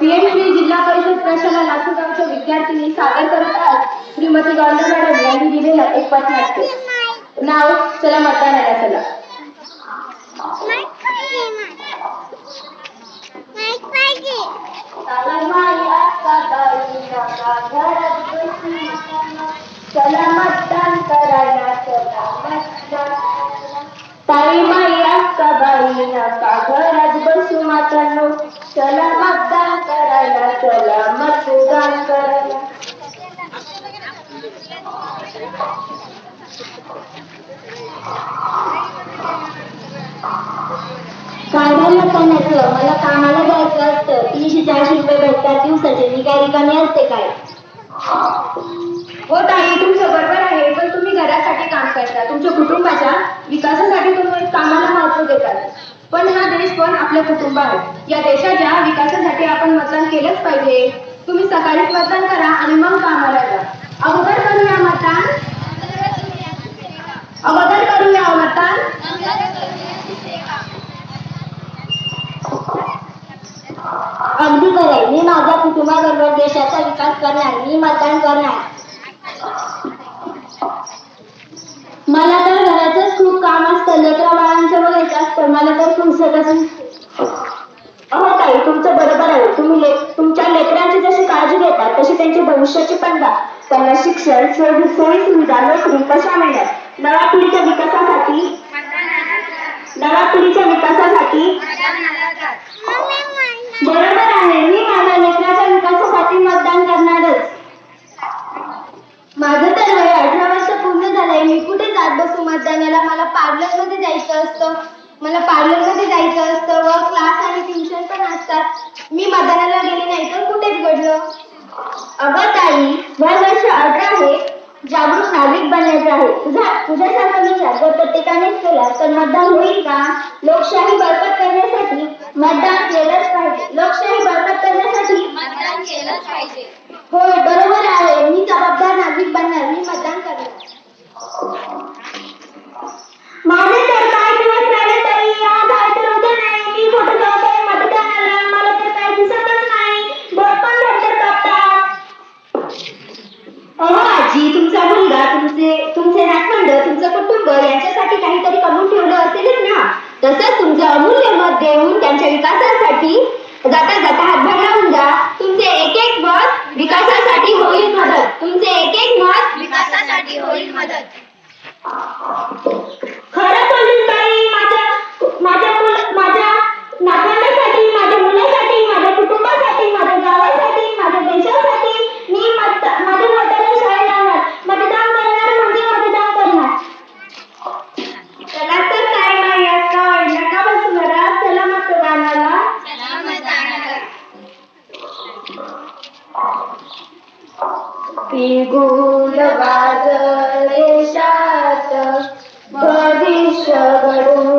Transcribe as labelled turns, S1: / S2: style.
S1: PMC जिल्हा परिषद प्रशाला लातूर गावच्या विद्यार्थिनी सादर करत आहेत श्रीमती गौंडा मॅडम यांनी दिलेला एक पथनाट्य. नाव चला मतदानाला चला. चला मतदान करायला चला मतदान. ताई माई अक्का बाई नका
S2: काढायला का नको मला कामाला जायचं असतं. तीनशे चारशे रुपये भेटतात दिवसाचे. मी काय रिकामी असते काय?
S1: हो ताई तुमचं बरोबर आहे पण तुम्ही घरासाठी काम करता. तुमच्या कुटुंबाच्या विकासासाठी तुम्ही कामाला महत्त्व देतात. पण हा देश पण आपलं कुटुंब आहे. या देशाच्या विकासासाठी आपण मतदान केलंच पाहिजे. तुम्ही सकाळीच मतदान करा आणि मग कामाला जा. अगोदर करूया मतदान अगोदर करूया हो मतदान
S2: अगदी खरंय मी माझ्या कुटुंबाबरोबर देशाचा विकास करणार मी मतदान करणार. मला तर
S1: भविष्याची पंधरा त्यांना शिक्षण सोयी सोयी सुविधा नोकरी कशा मिळणार नव्या पिढीच्या विकासासाठी नव्या पिढीच्या विकासासाठी
S2: बरोबर आहे. मी माझ्या लेकराच्या विकासासाठी मतदान करणारच.
S1: माझं तर वय अठरा वर्ष पूर्ण झालंय. मी कुठे जात बसू मतदानाला मला पार्लरमध्ये जायचं असतं. मला पार्लरमध्ये जायचं असतं. व क्लास आणि ट्युशन पण असतात. मी मतदानाला गेले नाही तर कुठेच घडलं?
S2: अगं ताई वय वर्ष अठरा आहे जागरूक नागरिक बनायचं आहे. तुझा तुझ्यासारखा विचार जर प्रत्येकानेच केला तर मतदान होईल का? लोकशाही बळकट करण्यासाठी मतदान केलंच पाहिजे. लोकशाही बळकट करण्यासाठी
S1: होय बरोबर. आहे तसंच तुमचं अमूल्य मत देऊन त्यांच्या विकासासाठी जाता जाता हातभार लावून जा तुमचे एक एक मत पिगुल वाजले
S3: शात भविष्य घडून